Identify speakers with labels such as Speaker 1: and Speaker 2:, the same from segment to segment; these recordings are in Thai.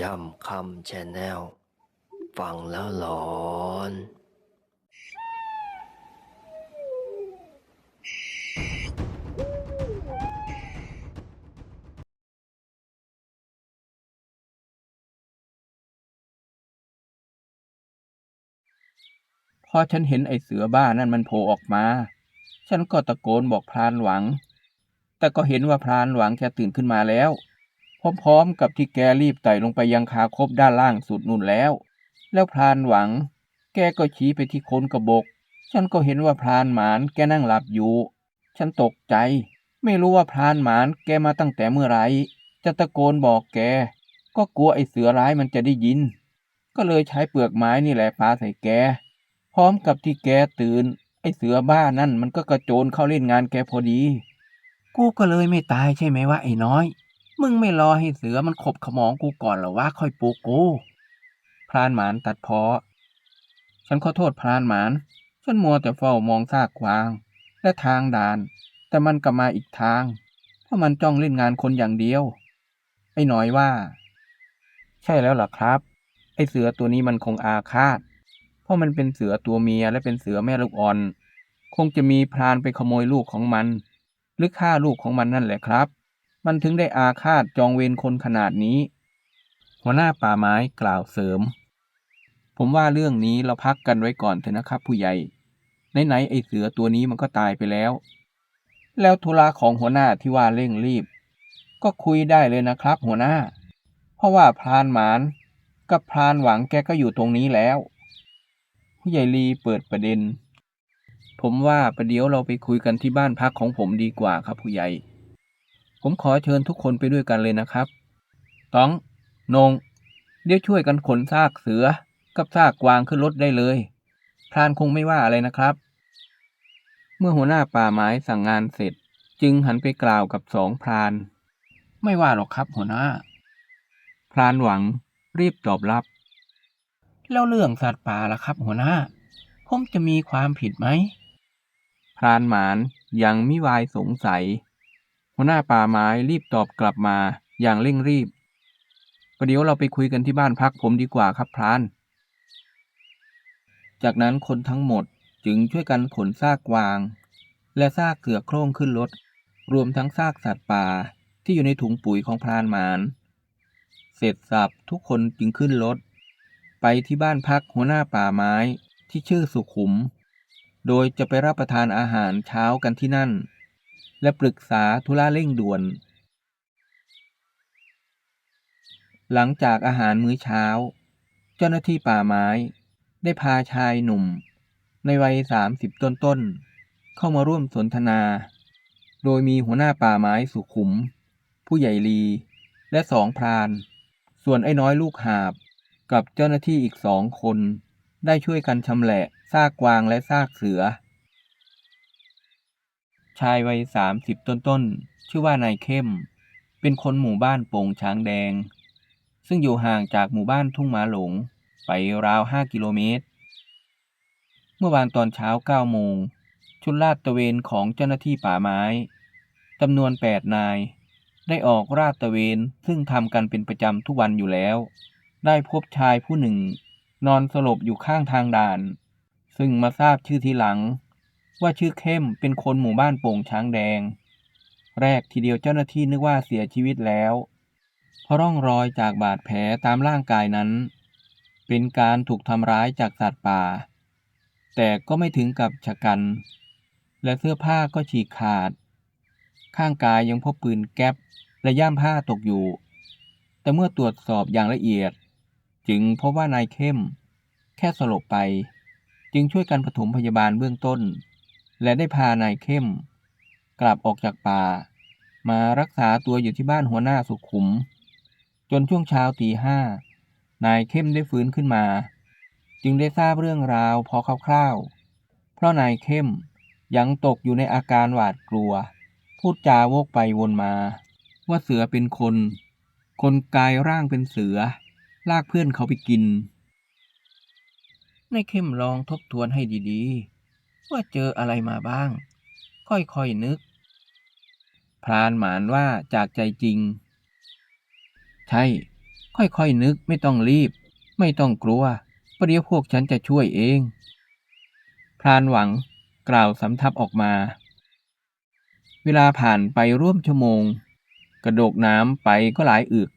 Speaker 1: ยำคำแชนแนลฟังแล้วหลอน
Speaker 2: พอฉันเห็นไอ้เสือบ้านั่นมันโผล่ออกมา ฉันก็ตะโกนบอกพรานหวัง แต่ก็เห็นว่าพรานหวังแกตื่นขึ้นมาแล้ว พร้อมๆกับที่แกรีบไต่ลงไปยังคาคบด้านล่างสุดนู่นแล้ว แล้วพรานหวัง แกก็ชี้ไปที่โคนกระบกฉันก็เห็นว่าพรานหมานแกนั่งหลับอยู่ ฉันตกใจ ไม่รู้ว่าพรานหมานแกมาตั้งแต่เมื่อไหรจะตะโกนบอกแก ก็กลัวไอ้เสือร้ายมันจะได้ยิน ก็เลยใช้เปลือกไม้นี่แหละปาใส่แก พร้อมกับที่แกตื่น ไอ้เสือบ้านั่นมันก็กระโจนเข้าเล่นงานแกพอดี กูก็เลยไม่ตายใช่ไหมวะไอ้น้อย มึงไม่รอให้เสือมันขบขมองกูก่อนหรอวะค่อยปลุกกูพรานหมานตัดเพอฉันขอโทษพรานหมานฉันมัวแต่เฝ้ามองซากกวาง และทางด่าน แต่มันก็มาอีกทาง เพราะมันจ้องเล่นงานคนอย่างเดียว ไอ้น้อยว่า ใช่แล้วล่ะครับ ไอ้เสือตัวนี้มันคงอาฆาต เพราะมันเป็นเสือตัวเมียและเป็นเสือแม่ลูกอ่อน คงจะมีพรานไปขโมยลูกของมัน หรือฆ่าลูกของมันนั่นแหละครับ มันถึงได้อาฆาตจองเวรคนขนาดนี้ หัวหน้าป่าไม้กล่าวเสริม ผมว่าเรื่องนี้เราพักกันไว้ก่อนเถอะนะครับ ผู้ใหญ่ไหนๆไอเสือตัวนี้มันก็ตายไปแล้ว แล้วธุระของหัวหน้าที่ว่าเร่งรีบ ก็คุยได้เลยนะครับ หัวหน้า เพราะว่าพรานหมาน กับพรานหวังแกก็อยู่ตรงนี้แล้ว ผู้ใหญ่ลีเปิดประเด็น ผมว่าประเดี๋ยวเราไปคุยกันที่บ้านพักของผมดีกว่าครับผู้ใหญ่ ผมขอเชิญทุกคนไปด้วยกันเลยนะครับต้องนงเดี๋ยวช่วยกันขนซากเสือกับซากกวางขึ้นรถได้เลยพรานคงไม่ว่าอะไรนะครับ เมื่อหัวหน้าป่าไม้สั่งงานเสร็จ จึงหันไปกล่าวกับสองพราน ไม่ว่าหรอกครับหัวหน้า พรานหวังรีบตอบรับ แล้วเรื่องสัตว์ป่าล่ะครับหัวหน้า ผมจะมีความผิดไหม พรานหมานยังมิวายสงสัย หัวหน้าป่าไม้รีบตอบกลับมาอย่างเร่งรีบประเดี๋ยวเราไปคุยกันที่บ้านพักผมดีกว่าครับพราน จากนั้นคนทั้งหมดจึงช่วยกันขนซากวาง และซากเสือโคร่งขึ้นรถ รวมทั้งซากสัตว์ป่าที่อยู่ในถุงปุ๋ยของพรานหมาน เสร็จสับทุกคนจึงขึ้นรถ ไปที่บ้านพักหัวหน้าป่าไม้ที่ชื่อสุขุม โดยจะไปรับประทานอาหารเช้ากันที่นั่น และปรึกษาธุระเร่งด่วน หลังจากอาหารมื้อเช้า เจ้าหน้าที่ป่าไม้ ได้พาชายหนุ่ม ในวัยสามสิบต้นๆ เข้ามาร่วมสนทนา โดยมีหัวหน้าป่าไม้สุขุม ผู้ใหญ่ลี และสองพราน ส่วนไอ้น้อยลูกหาบ กับเจ้าหน้าที่อีกสองคน ได้ช่วยกันชำแหละซากกวางและซากเสือ ชายวัยสามสิบต้นๆ ชื่อว่านายเข้ม เป็นคนหมู่บ้านโป่งช้างแดง ซึ่งอยู่ห่างจากหมู่บ้านทุ่งมาหลงไปราวห้ากิโลเมตร เมื่อวานตอนเช้าเก้าโมง ชุดลาดตระเวนของเจ้าหน้าที่ป่าไม้จำนวนแปดนาย ได้ออกราดตระเวนซึ่งทำกันเป็นประจำทุกวันอยู่แล้ว ได้พบชายผู้หนึ่ง นอนสลบอยู่ข้างทางด่าน ซึ่งมาทราบชื่อทีหลัง ว่าชื่อเข้มเป็นคนหมู่บ้านโป่งช้างแดง แรกทีเดียวเจ้าหน้าที่นึกว่าเสียชีวิตแล้ว เพราะร่องรอยจากบาดแผลตามร่างกายนั้น เป็นการถูกทำร้ายจากสัตว์ป่า แต่ก็ไม่ถึงกับชะกัน และเสื้อผ้าก็ฉีกขาด ข้างกายยังพบปืนแก๊ปและย่ามผ้าตกอยู่ แต่เมื่อตรวจสอบอย่างละเอียด จึงพบว่านายเข้ม แค่สลบไป จึงช่วยกันปฐมพยาบาลเบื้องต้น และได้พานายเข้ม กลับออกจากป่า มารักษาตัวอยู่ที่บ้านหัวหน้าสุขุม จนช่วงเช้าตีห้านายเข้มได้ฟื้นขึ้นมา จึงได้ทราบเรื่องราวพอคร่าวๆ เพราะนายเข้มยังตกอยู่ในอาการหวาดกลัว พูดจาวกไปวนมา ว่าเสือเป็นคน คนกายร่างเป็นเสือ ลากเพื่อนเขาไปกินนายเข้มลองทบทวนให้ดีๆ ว่าเจออะไรมาบ้าง ค่อยๆนึก พรานหมานว่าจากใจจริง ใช่ ค่อยๆนึกไม่ต้องรีบ ไม่ต้องกลัวประเดี๋ยวพวกฉันจะช่วยเอง พรานหวังกล่าวสำทับออกมา เวลาผ่านไปร่วมชั่วโมง กระโดกน้ำไปก็หลายอึก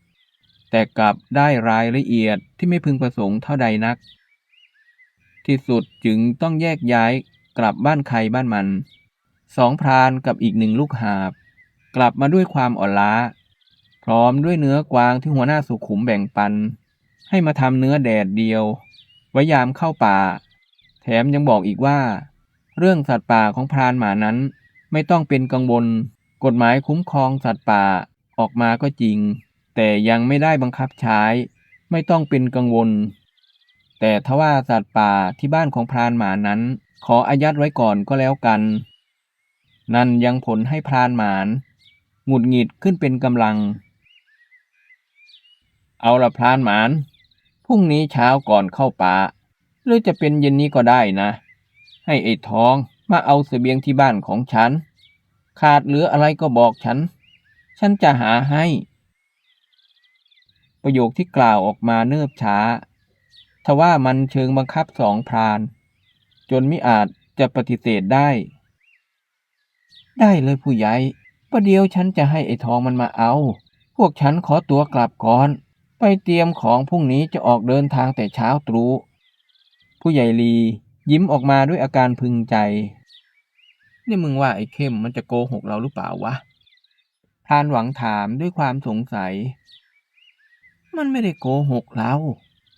Speaker 2: แต่กลับได้รายละเอียดที่ไม่พึงประสงค์เท่าใดนัก ที่สุดจึงต้องแยกย้าย กลับบ้านใครบ้านมันสองพรานกับอีกหนึ่งลูกหาบ กลับมาด้วยความอ่อนล้า พร้อมด้วยเนื้อกวางที่หัวหน้าสุขุมแบ่งปัน ให้มาทำเนื้อแดดเดียว ไว้ยามเข้าป่า แถมยังบอกอีกว่า เรื่องสัตว์ป่าของพรานหมานั้นไม่ต้องเป็นกังวล กฎหมายคุ้มครองสัตว์ป่าออกมาก็จริง แต่ยังไม่ได้บังคับใช้ ไม่ต้องเป็นกังวล แต่ทว่าสัตว์ป่าที่บ้านของพรานหมานั้น ขออายัดไว้ก่อนก็แล้วกัน นั่นยังผลให้พรานหมานหงุดหงิดขึ้นเป็นกำลัง เอาละพรานหมาน พรุ่งนี้เช้าก่อนเข้าป่า หรือจะเป็นเย็นนี้ก็ได้นะ ให้ไอ้ทองมาเอาเสบียงที่บ้านของฉัน ขาดเหลืออะไรก็บอกฉัน ฉันจะหาให้ ประโยคที่กล่าวออกมาเนิบช้า ทว่ามันเชิงบังคับสองพราน จนมิอาจจะปฏิเสธได้ ได้เลยผู้ใหญ่ประเดี๋ยวฉันจะให้ไอ้ทองมันมาเอา พวกฉันขอตัวกลับก่อน ไปเตรียมของพรุ่งนี้จะออกเดินทางแต่เช้าตรู่ผู้ใหญ่ลียิ้มออกมาด้วยอาการพึงใจ นี่มึงว่าไอ้เข้มมันจะโกหกเราหรือเปล่าวะพรานหวังถามด้วยความสงสัย มันไม่ได้โกหกเรา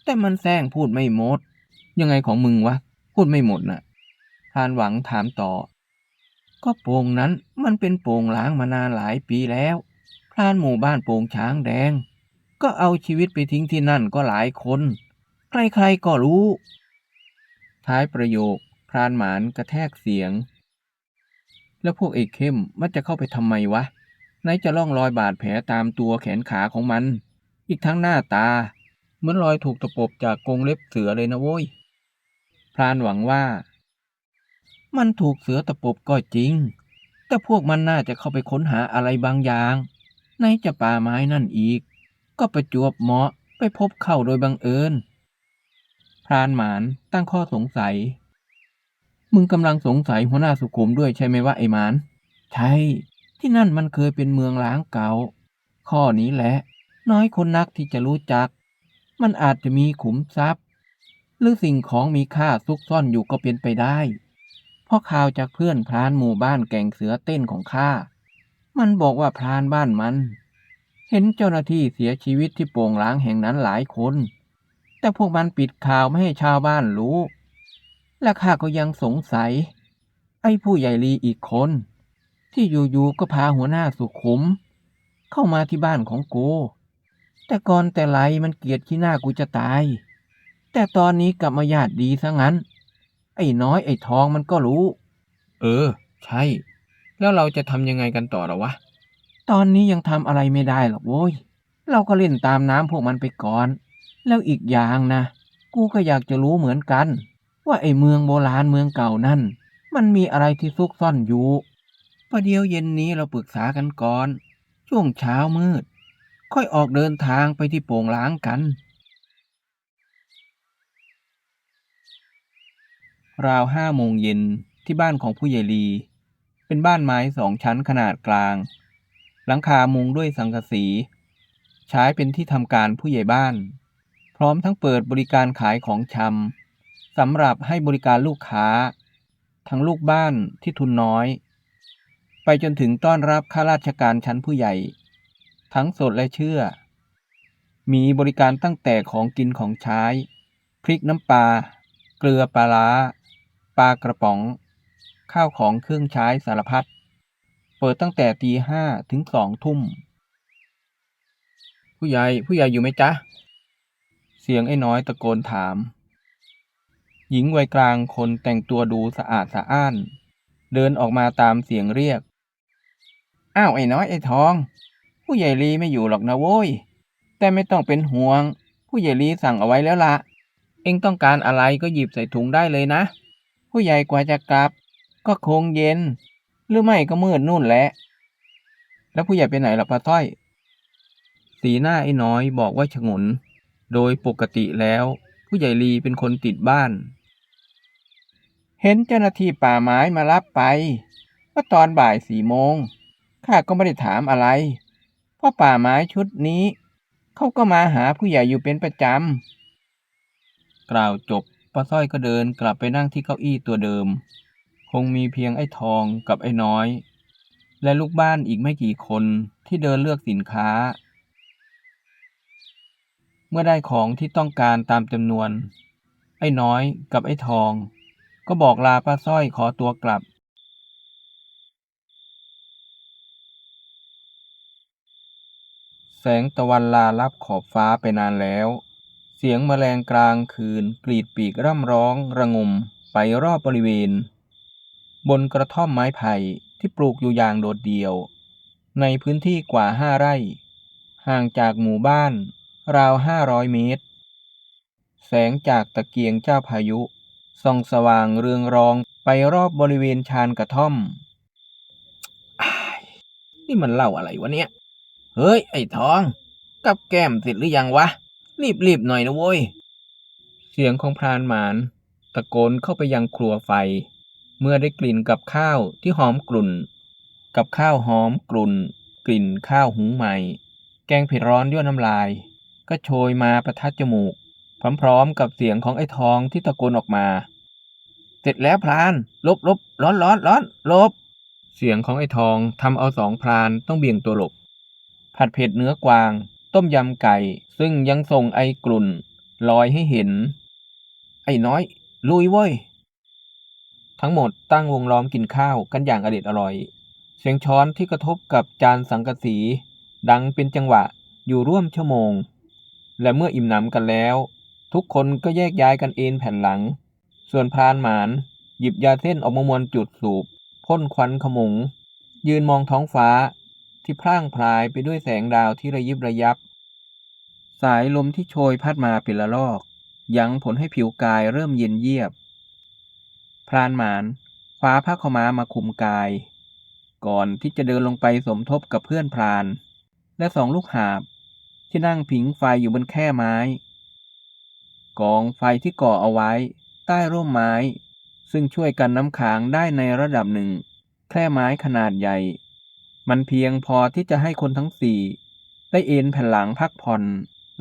Speaker 2: แต่มันแซงพูดไม่หมด ยังไงของมึงวะ พูดไม่หมดน่ะพรานหวังถามต่อ ก็โป่งนั้นมันเป็นโป่งล้างมานานหลายปีแล้วพรานหมู่บ้านโป่งช้างแดง ก็เอาชีวิตไปทิ้งที่นั่นก็หลายคน ใครๆก็รู้ ท้ายประโยคพรานหมานกระแทกเสียง แล้วพวกไอ้เข้มมันจะเข้าไปทำไมวะไหนจะล่องรอยบาดแผลตามตัวแขนขาของมัน อีกทั้งหน้าตา เหมือนรอยถูกตะปบจากกรงเล็บเสือเลยนะโว้ย รานหวังว่า มันถูกเสือตะปบก็จริง แต่พวกมันน่าจะเข้าไปค้นหาอะไรบางอย่าง ในจะป่าไม้นั่นอีก ก็ประจวบเหมาะไปพบเข้าโดยบังเอิญพรานหมานตั้งข้อสงสัย มึงกำลังสงสัยหัวหน้าสุขุมด้วยใช่ไหมวะไอ้หมาน ใช่ ที่นั่นมันเคยเป็นเมืองล้างเก่า ข้อนี้แหละ น้อยคนนักที่จะรู้จัก มันอาจจะมีขุมทรัพย์ หรือสิ่งของมีค่าซุกซ่อนอยู่ก็เป็นไปได้เพราะข่าวจากเพื่อนพรานหมู่บ้านแก่งเสือเต้นของข้า มันบอกว่าพรานบ้านมัน เห็นเจ้าหน้าที่เสียชีวิตที่โป่งล้างแห่งนั้นหลายคน แต่พวกมันปิดข่าวไม่ให้ชาวบ้านรู้ และข้าก็ยังสงสัย ไอ้ผู้ใหญ่ลีอีกคน ที่อยู่ๆก็พาหัวหน้าสุขุม เข้ามาที่บ้านของกู แต่ก่อนแต่ไรมันเกลียดขี้หน้ากูจะตาย แต่ตอนนี้กลับมาญาติดีซะงั้น ไอ้น้อยไอ้ทองมันก็รู้ เออ ใช่ แล้วเราจะทำยังไงกันต่อหรอวะ ตอนนี้ยังทำอะไรไม่ได้หรอกโว้ย เราก็เล่นตามน้ำพวกมันไปก่อน แล้วอีกอย่างนะ กูก็อยากจะรู้เหมือนกัน ว่าไอ้เมืองโบราณเมืองเก่านั่น มันมีอะไรที่ซุกซ่อนอยู่ประเดี๋ยวเย็นนี้เราปรึกษากันก่อน ช่วงเช้ามืด ค่อยออกเดินทางไปที่โป่งล้างกัน ราวห้าโมงเย็นที่บ้านของผู้ใหญ่ลี เป็นบ้านไม้สองชั้นขนาดกลาง หลังคามุงด้วยสังกะสี ใช้เป็นที่ทำการผู้ใหญ่บ้าน พร้อมทั้งเปิดบริการขายของชำสำหรับให้บริการลูกค้า ทั้งลูกบ้านที่ทุนน้อย ไปจนถึงต้อนรับข้าราชการชั้นผู้ใหญ่ ทั้งสดและเชื่อ มีบริการตั้งแต่ของกินของใช้ พริกน้ำปลาเกลือปลาร้า ปลากระป๋อง ข้าวของเครื่องใช้สารพัด เปิดตั้งแต่ตีห้าถึงสองทุ่ม ผู้ใหญ่ผู้ใหญ่อยู่ไหมจ๊ะ เสียงไอ้น้อยตะโกนถาม หญิงวัยกลางคนแต่งตัวดูสะอาดสะอ้าน เดินออกมาตามเสียงเรียก อ้าวไอ้น้อยไอ้ทอง ผู้ใหญ่ลีไม่อยู่หรอกนะโว้ย แต่ไม่ต้องเป็นห่วง ผู้ใหญ่ลีสั่งเอาไว้แล้วละเอ็งต้องการอะไรก็หยิบใส่ถุงได้เลยนะ ผู้ใหญ่กว่าจะกลับ ก็คงเย็น หรือไม่ก็มืดนู่นแหละ แล้วผู้ใหญ่ไปไหนล่ะป้าต้อย สีหน้าไอ้น้อยบอกว่าฉงน โดยปกติแล้ว ผู้ใหญ่ลีเป็นคนติดบ้าน เห็นเจ้าหน้าที่ป่าไม้มารับไปเมื่อตอนบ่ายสี่โมงข้าก็ไม่ได้ถามอะไร เพราะป่าไม้ชุดนี้ เขาก็มาหาผู้ใหญ่อยู่เป็นประจำ กล่าวจบ ป้าสร้อยก็เดินกลับไปนั่งที่เก้าอี้ตัวเดิม คงมีเพียงไอ้ทองกับไอ้น้อย และลูกบ้านอีกไม่กี่คนที่เดินเลือกสินค้า เมื่อได้ของที่ต้องการตามจำนวน ไอ้น้อยกับไอ้ทอง ก็บอกลาป้าสร้อยขอตัวกลับแสงตะวันลาลับขอบฟ้าไปนานแล้ว เสียงแมลงกลางคืนกรีดปีกร่ำร้อง ระงมไปรอบบริเวณ บนกระท่อมไม้ไผ่ที่ปลูกอยู่อย่างโดดเดี่ยว ในพื้นที่กว่าห้าไร่ ห่างจากหมู่บ้าน ราวห้าร้อยเมตร แสงจากตะเกียงเจ้าพายุส่องสว่างเรืองรองไปรอบบริเวณชานกระท่อมอนี่มันเล่าอะไรวะเนี่ย เฮ้ย ไอ้ทอง กับแก้มเสร็จหรือยังวะ รีบๆหน่อยนะโว้ย เสียงของพรานหมาน ตะโกนเข้าไปยังครัวไฟ เมื่อได้กลิ่นกับข้าวที่หอมกลุ่น กับข้าวหอมกลุ่น กลิ่นข้าวหุงใหม่ แกงเผ็ดร้อนด้วยน้ำลาย ก็โชยมาประทัดจมูก พร้อมๆ กับเสียงของไอ้ทองที่ตะโกนออกมา เสร็จแล้วพรานลบลบร้อนร้อนร้อนลบ เสียงของไอ้ทองทำเอาสองพรานต้องเบี่ยงตัวหลบ ผัดเผ็ดเนื้อกวาง ต้มยำไก่ซึ่งยังส่งไอกลุ่นลอยให้เห็น ไอ้น้อย ลุยเว้ย ทั้งหมดตั้งวงล้อมกินข้าวกันอย่างอเด็ดอร่อย เสียงช้อนที่กระทบกับจานสังกะสี ดังเป็นจังหวะอยู่ร่วมชั่วโมง และเมื่ออิ่มหนำกันแล้ว ทุกคนก็แยกย้ายกันเอนแผ่นหลัง ส่วนพรานหมานหยิบยาเส้นออกมามวนจุดสูบพ่นควันขมง ยืนมองท้องฟ้า ที่พร่างพรายไปด้วยแสงดาวที่ระยิบระยับ สายลมที่โชยพัดมาเป็นละลอก ยังผลให้ผิวกายเริ่มเย็นเยียบ พรานหมานคว้าผ้าขาม้ามาคุมกาย ก่อนที่จะเดินลงไปสมทบกับเพื่อนพราน และสองลูกหาบ ที่นั่งผิงไฟอยู่บนแค่ไม้ กองไฟที่ก่อเอาไว้ ใต้ร่มไม้ ซึ่งช่วยกันน้ำค้างได้ในระดับหนึ่ง แค่ไม้ขนาดใหญ่ มันเพียงพอที่จะให้คนทั้งสี่ได้เอนแผ่นหลังพักผ่อน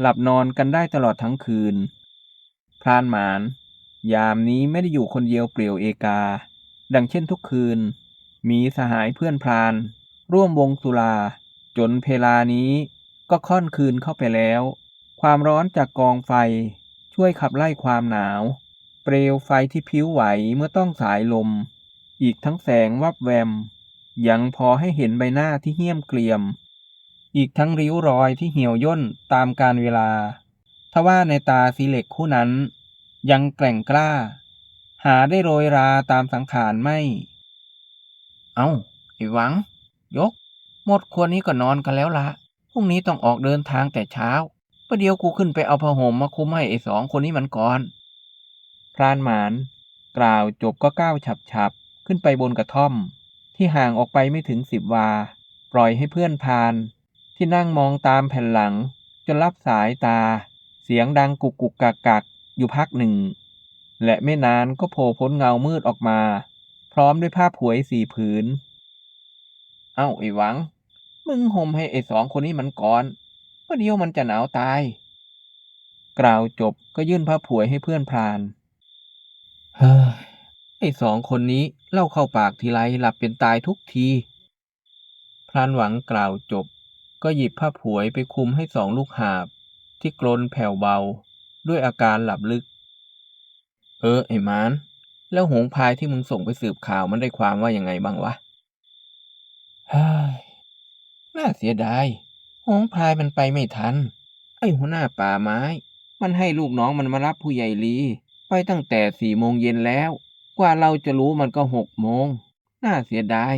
Speaker 2: หลับนอนกันได้ตลอดทั้งคืน พรานหมาน ยามนี้ไม่ได้อยู่คนเดียวเปลี่ยวเอกา ดังเช่นทุกคืน มีสหายเพื่อนพราน ร่วมวงสุรา จนเพลานี้ก็ค่อนคืนเข้าไปแล้ว ความร้อนจากกองไฟช่วยขับไล่ความหนาว เปลวไฟที่ผิวไหวเมื่อต้องสายลม อีกทั้งแสงวับแวม ยังพอให้เห็นใบหน้าที่เหี้ยมเกรียม อีกทั้งริ้วรอยที่เหี่ยวย่นตามการเวลา ทว่าในตาสีเหล็กคู่นั้น ยังแกร่งกล้า หาได้โรยราตามสังขารไม่ เอา้าไอ้หวัง ยก หมดควรนี้ก็นอนกันแล้วละพรุ่งนี้ต้องออกเดินทางแต่เช้าประเดี๋ยวกูขึ้นไปเอาผ้าห่มมาคุมให้ไอ้สองคนนี้มันก่อน พรานหมาน กล่าวจบก็ก้าวฉับๆ ขึ้นไปบนกระท่อม ที่ห่างออกไปไม่ถึงสิบวา ปล่อยให้เพื่อนพาน ที่นั่งมองตามแผ่นหลัง จนรับสายตา เสียงดังกุกกุกกักกักอยู่พักหนึ่ง และไม่นานก็โผล่พ้นเงามืดออกมา พร้อมด้วยผ้าผวยสี่ผืน เอ้าไอ้หวัง มึงห่มให้ไอ้สองคนนี้มันก่อนเพราะเดียวมันจะหนาวตาย กล่าวจบก็ยื่นผ้าผวยให้เพื่อนพรานเฮ้ย ไอ้สองคนนี้เล่าเข้าปากทีไรหลับเป็นตายทุกที พรานหวังกล่าวจบ ก็หยิบผ้าผวยไปคลุมให้สองลูกหาบ ที่กลนแผ่วเบา ด้วยอาการหลับลึก เออ ไอ้มานแล้วหงพายที่มึงส่งไปสืบข่าวมันได้ความว่ายังไงบ้างวะฮ้ยน่าเสียดายหงพายมันไปไม่ทัน ไอ้หัวหน้าป่าไม้ มันให้ลูกน้องมันมารับผู้ใหญ่ลี ไปตั้งแต่สี่โมงเย็นแล้ว กว่าเราจะรู้มันก็หกโมง น่าเสียดาย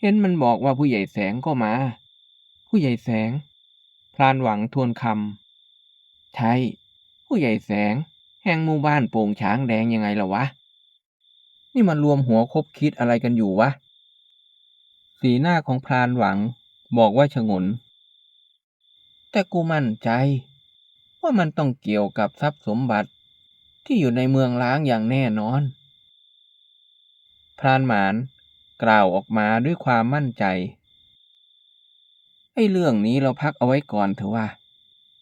Speaker 2: เห็นมันบอกว่าผู้ใหญ่แสงก็มา ผู้ใหญ่แสงพรานหวังทวนคำ ใช่ ผู้ใหญ่แสง แห่งหมู่บ้านโป่งช้างแดงยังไงล่ะวะ นี่มันรวมหัวคบคิดอะไรกันอยู่วะ สีหน้าของพรานหวังบอกว่าฉงน แต่กูมั่นใจ ว่ามันต้องเกี่ยวกับทรัพย์สมบัติที่อยู่ในเมืองล้างอย่างแน่นอน พรานหมานกล่าวออกมาด้วยความมั่นใจ ไอ้เรื่องนี้เราพักเอาไว้ก่อนเถอะว่า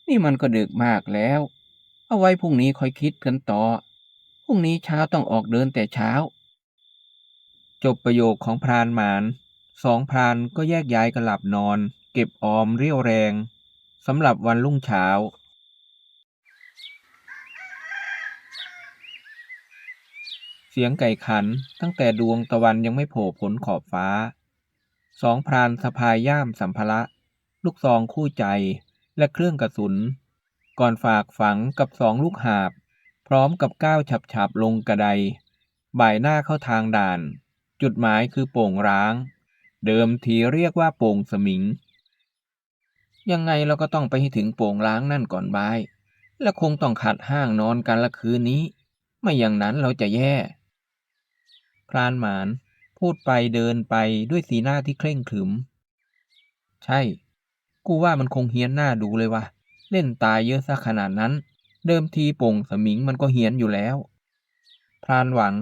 Speaker 2: นี่มันก็ดึกมากแล้ว เอาไว้พรุ่งนี้ค่อยคิดกันต่อ พรุ่งนี้เช้าต้องออกเดินแต่เช้า จบประโยคของพรานหมานสองพรานก็แยกย้ายกันหลับนอน เก็บออมเรี่ยวแรงสำหรับวันรุ่งเช้า เสียงไก่ขันตั้งแต่ดวงตะวันยังไม่โผล่พ้นขอบฟ้า สองพรานสะพายย่ามสัมภาระ ลูกซองคู่ใจและเครื่องกระสุน ก่อนฝากฝังกับสองลูกหาบ พร้อมกับก้าวฉับๆลงกระได บ่ายหน้าเข้าทางด่าน จุดหมายคือโป่งร้าง เดิมทีเรียกว่าโป่งสมิง ยังไงเราก็ต้องไปให้ถึงโป่งร้างนั่นก่อนบ่าย และคงต้องขัดห้างนอนกันละคืนนี้ ไม่อย่างนั้นเราจะแย่ พรานหมานพูดไปเดินไปด้วยสีหน้าที่เคร่งขรึม ใช่ กูว่ามันคงเฮี้ยนหน้าดูเลยว่ะ เล่นตายเยอะซะขนาดนั้น เดิมทีโป่งสมิงมันก็เฮี้ยนอยู่แล้ว พรานหวัง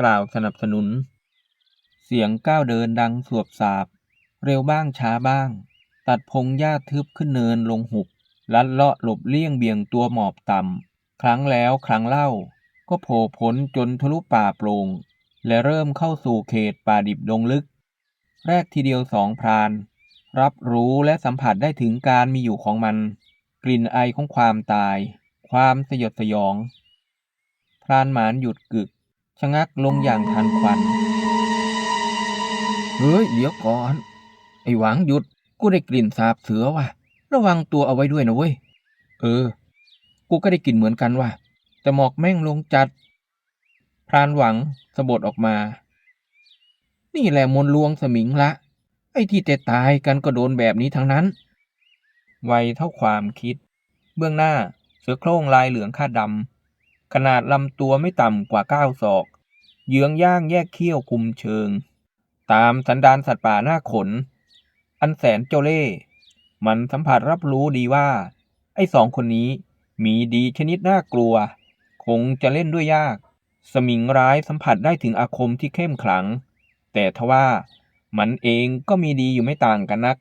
Speaker 2: กล่าวสนับสนุน เสียงก้าวเดินดังสวบสาบ เร็วบ้างช้าบ้าง ตัดพงหญ้าทึบขึ้นเนินลงหุบ ลัดเลาะหลบเลี่ยงเบี่ยงตัวหมอบต่ำครั้งแล้วครั้งเล่า ก็โผล่พ้นจนทะลุป่าโปร่ง และเริ่มเข้าสู่เขตป่าดิบดงลึก แรกทีเดียวสองพราน รับรู้และสัมผัสได้ถึงการมีอยู่ของมัน กลิ่นไอของความตาย ความสยดสยอง พรานหมานหยุดกึก ชะงักลงอย่างทันควัน เฮ้ยเดี๋ยวก่อน ไอหวังหยุดกูได้กลิ่นสาบเสือว่ะ ระวังตัวเอาไว้ด้วยนะเว้ย เออ กูก็ได้กลิ่นเหมือนกันว่ะ แต่หมอกแม่งลงจัด พรานหวังสะบดออกมา นี่แหละมนต์ลวงสมิงละ ไอ้ที่แต่ตายกันก็โดนแบบนี้ทั้งนั้น ไวเท่าความคิด เบื้องหน้าเสือโคร่งลายเหลืองคาดดำ ขนาดลำตัวไม่ต่ำกว่าเก้าศอก เยื้องย่างแยกเขี้ยวคุมเชิง ตามสันดานสัตว์ป่าหน้าขน อันแสนเจ้าเล่ มันสัมผัสรับรู้ดีว่า ไอ้สองคนนี้มีดีชนิดน่ากลัว คงจะเล่นด้วยยาก สมิงร้ายสัมผัสได้ถึงอาคมที่เข้มขลัง แต่ทว่ามันเองก็มีดีอยู่ไม่ต่างกันนัก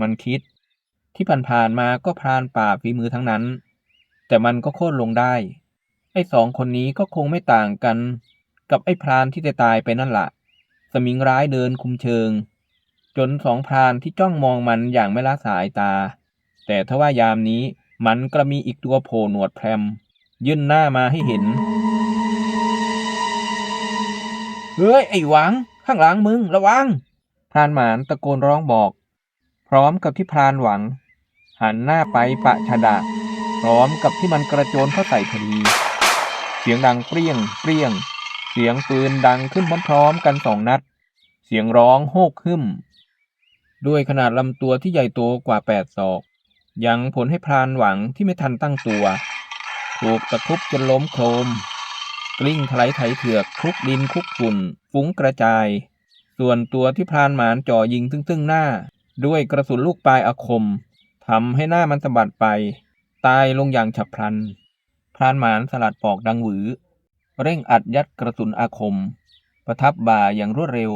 Speaker 2: มันคิด ที่ผ่านๆมาก็พรานป่าฝีมือทั้งนั้น แต่มันก็โค่นลงได้ ไอ้สองคนนี้ก็คงไม่ต่างกัน กับไอ้พรานที่จะตายไปนั่นละสมิงร้ายเดินคุมเชิง จนสองพรานที่จ้องมองมันอย่างไม่ละสายตา แต่ทว่ายามนี้มันกระมีอีกตัวโผล่หนวดแพรม ยื่นหน้ามาให้เห็น เฮ้ย ไอ้หวัง ข้างหลังมึง ระวัง พรานหมานตะโกนร้องบอก พร้อมกับที่พรานหวัง หันหน้าไปปะชะดาพร้อมกับที่มันกระโจนเข้าใส่พอดี เสียงดังเปรี้ยง เปรี้ยง เสียงปืนดังขึ้นพร้อมๆกันสองนัด เสียงร้องโฮกขึ้นด้วยขนาดลำตัวที่ใหญ่โตกว่าแปดศอก ยังผลให้พรานหวังที่ไม่ทันตั้งตัว ถูกตะคุบจนล้มโครม กลิ้งถลายไถเถือกคลุกดินคลุกฝุ่นฟุ้งกระจาย ส่วนตัวที่พรานหมานจ่อยิงตึ้งๆหน้า ด้วยกระสุนลูกปลายอาคมทำให้หน้ามันสะบัดไป ตายลงอย่างฉับพลัน พรานหมานสลัดปอกดังหวือ เร่งอัดยัดกระสุนอาคม ประทับบ่าอย่างรวดเร็ว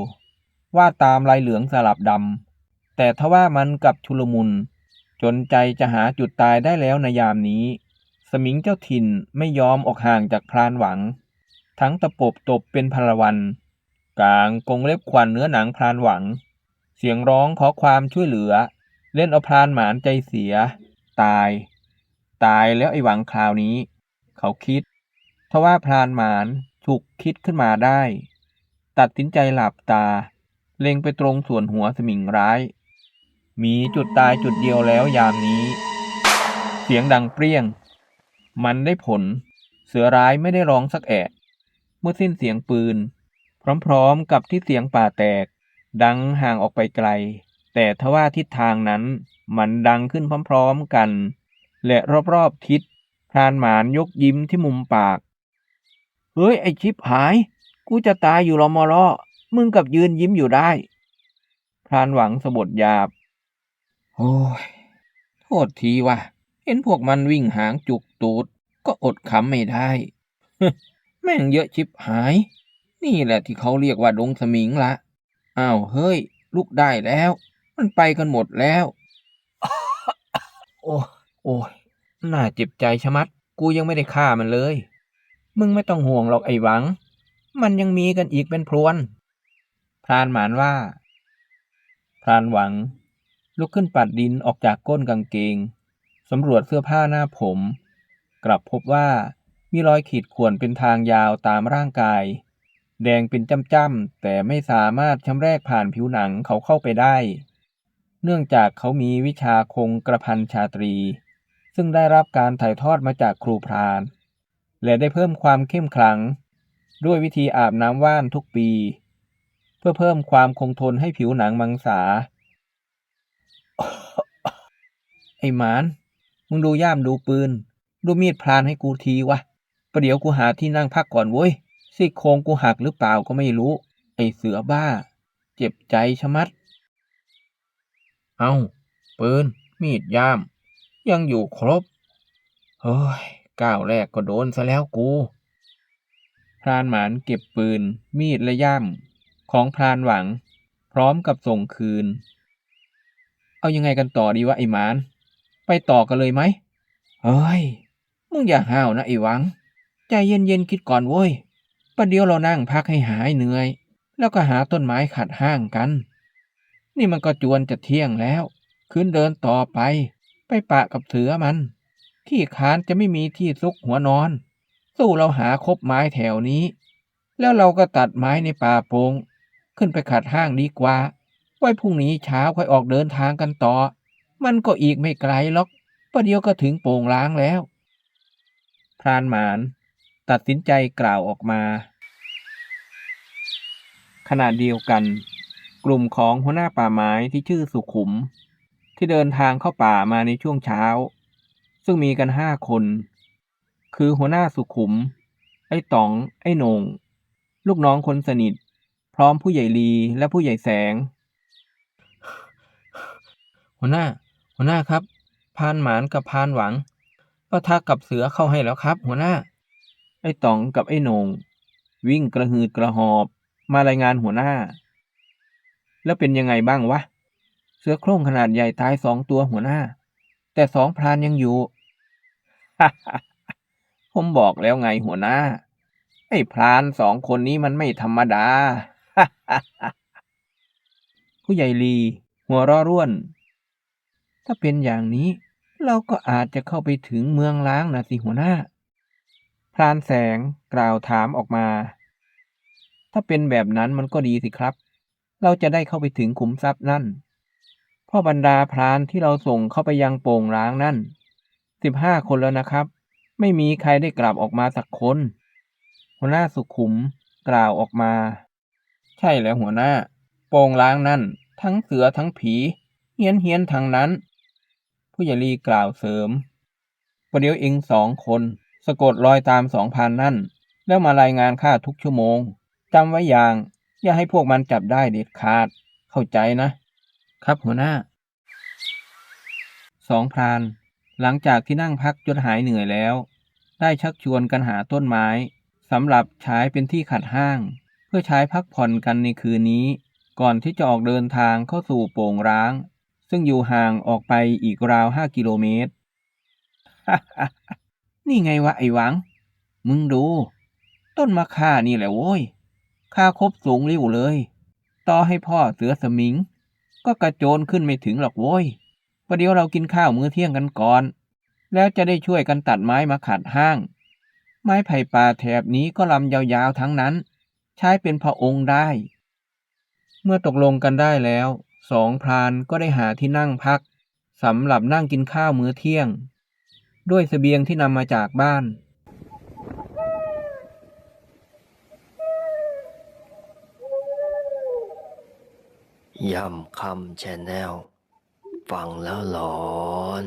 Speaker 2: ว่าดตามลายเหลืองสลับดำแต่ทว่ามันกับชุลมุน จนใจจะหาจุดตายได้แล้วในยามนี้ สมิงเจ้าถิ่นไม่ยอมออกห่างจากพรานหวัง ทั้งตะปบตบเป็นพลวัน กลางกงเล็บควันเนื้อหนังพรานหวัง เสียงร้องขอความช่วยเหลือ เล่นเอาพรานหมานใจเสีย ตาย ตายแล้วไอ้หวังคราวนี้ เขาคิดทว่าพรานหมานฉุกคิดขึ้นมาได้ ตัดสินใจหลับตา เล็งไปตรงส่วนหัวสมิงร้าย มีจุดตายจุดเดียวแล้วยามนี้ เสียงดังเปรี้ยง มันได้ผล เสือร้ายไม่ได้ร้องสักแอะ เมื่อสิ้นเสียงปืน พร้อมๆกับที่เสียงป่าแตก ดังห่างออกไปไกล แต่ทว่าทิศทางนั้นมันดังขึ้นพร้อมๆกัน และรอบๆทิศพรานหมานยกยิ้มที่มุมปาก เฮ้ย ไอชิปหาย กูจะตายอยู่รอมอรอมึงกับยืนยิ้มอยู่ได้ พรานหวังสะบดหยาบ โอ้ย โทษทีว่ะ เห็นพวกมันวิ่งหางจุกตูด ก็อดขำไม่ได้ แม่งเยอะชิบหาย นี่แหละที่เขาเรียกว่าดงสมิงละ อ้าวเฮ้ย ลุกได้แล้ว มันไปกันหมดแล้ว โอ้โอ้ยน่าเจ็บใจชะมัด กูยังไม่ได้ฆ่ามันเลย มึงไม่ต้องห่วงหรอกไอ้หวัง มันยังมีกันอีกเป็นพรวน พรานหมานว่า พรานหวัง ลุกขึ้นปัดดินออกจากก้นกางเกงสำรวจเสื้อผ้าหน้าผม กลับพบว่า มีรอยขีดข่วนเป็นทางยาวตามร่างกาย แดงเป็นจ้ำๆแต่ไม่สามารถชำแรกผ่านผิวหนังเขาเข้าไปได้ เนื่องจากเขามีวิชาคงกระพันชาตรี ซึ่งได้รับการถ่ายทอดมาจากครูพรานและได้เพิ่มความเข้มขลัง ด้วยวิธีอาบน้ำว่านทุกปี เพื่อเพิ่มความคงทนให้ผิวหนังมังสา ไอ้หมาน มึงดูย่ามดูปืน ดูมีดพรานให้กูทีวะ ประเดี๋ยวกูหาที่นั่งพักก่อนเว้ยซี่โครงกูหักหรือเปล่าก็ไม่รู้ ไอเสือบ้า เจ็บใจชะมัด เอาปืน มีดย่าม ยังอยู่ครบ เฮ้ยก้าวแรกก็โดนซะแล้วกู พรานหมานเก็บปืน มีดและย่ามของพรานหวัง พร้อมกับส่งคืน เอายังไงกันต่อดีวะไอ้หมาน ไปต่อกันเลยไหมเฮ้ย มึงอย่าห้าวนะไอ้หวัง ใจเย็นๆคิดก่อนเว้ยประเดี๋ยวเรานั่งพักให้หายเหนื่อย แล้วก็หาต้นไม้ขัดห้างกัน นี่มันก็จวนจะเที่ยงแล้ว คืนเดินต่อไป ไปปะกับเสือมัน ขี้คานจะไม่มีที่ซุกหัวนอน สู้เราหาคบไม้แถวนี้ แล้วเราก็ตัดไม้ในป่าโปงขึ้นไปขัดห้างดีกว่า ไว้พรุ่งนี้เช้าค่อยออกเดินทางกันต่อ มันก็อีกไม่ไกลหรอกประเดี๋ยวก็ถึงโป่งล้างแล้ว พรานหมาน ตัดสินใจกล่าวออกมา ขณะเดียวกัน กลุ่มของหัวหน้าป่าไม้ที่ชื่อสุขุม ที่เดินทางเข้าป่ามาในช่วงเช้า ซึ่งมีกันห้าคน คือหัวหน้าสุขุม ไอ้ต๋อง ไอ้หนง ลูกน้องคนสนิท พร้อมผู้ใหญ่ลีและผู้ใหญ่แสง หัวหน้า หัวหน้าครับ พานหมานกับพานหวังปะทะกับเสือเข้าให้แล้วครับ หัวหน้า ไอ้ต๋องกับไอ้โหนง วิ่งกระหืดกระหอบ มารายงานหัวหน้า แล้วเป็นยังไงบ้างวะ เสือโคร่งขนาดใหญ่ตายสองตัวหัวหน้า แต่สองพรานยังอยู่ ผมบอกแล้วไงหัวหน้า ไอ้พรานสองคนนี้มันไม่ธรรมดา ผู้ใหญ่ลี หัวร่อร่วน ถ้าเป็นอย่างนี้ เราก็อาจจะเข้าไปถึงเมืองล้างนะสิหัวหน้า พรานแสงกล่าวถามออกมา ถ้าเป็นแบบนั้นมันก็ดีสิครับ เราจะได้เข้าไปถึงขุมทรัพย์นั่นพ่อบรรดาพรานที่เราส่งเข้าไปยังโป่งร้างนั่นสิบห้าคนแล้วนะครับ ไม่มีใครได้กลับออกมาสักคนหัวหน้าสุขุมกล่าวออกมา ใช่แล้วหัวหน้า โป่งล้างนั่น ทั้งเสือทั้งผี เฮียนเฮียนทางนั้น ผู้ใหญ่ลีกล่าวเสริมประเดี๋ยวเองสองคน สะกดรอยตามสองพันนั่น แล้วมารายงานข้าทุกชั่วโมงจำไว้อย่าง อย่าให้พวกมันจับได้เด็ดขาด เข้าใจนะ ครับหัวหน้าสองพรานหลังจากที่นั่งพักจนหายเหนื่อยแล้ว ได้ชักชวนกันหาต้นไม้สำหรับใช้เป็นที่ขัดห้าง เพื่อใช้พักผ่อนกันในคืนนี้ ก่อนที่จะออกเดินทางเข้าสู่โป่งร้าง ซึ่งอยู่ห่างออกไปอีกราวห้ากิโลเมตร นี่ไงวะไอ้หวัง มึงดู ต้นมะค่านี่แหละโว้ยค่าคบสูงริ้วเลย ต่อให้พ่อเสือสมิง ก็กระโจนขึ้นไม่ถึงหรอกโว้ยประเดี๋ยวเรากินข้าวมื้อเที่ยงกันก่อน แล้วจะได้ช่วยกันตัดไม้มาขัดห้าง ไม้ไผ่ป่าแถบนี้ก็ลำยาวๆทั้งนั้น ใช้เป็นพระองค์ได้ เมื่อตกลงกันได้แล้ว สองพรานก็ได้หาที่นั่งพักสำหรับนั่งกินข้าวมื้อเที่ยง ด้วยเสบียงที่นำมาจากบ้าน
Speaker 1: ย่ำคำแชนแนลฟังแล้วหลอน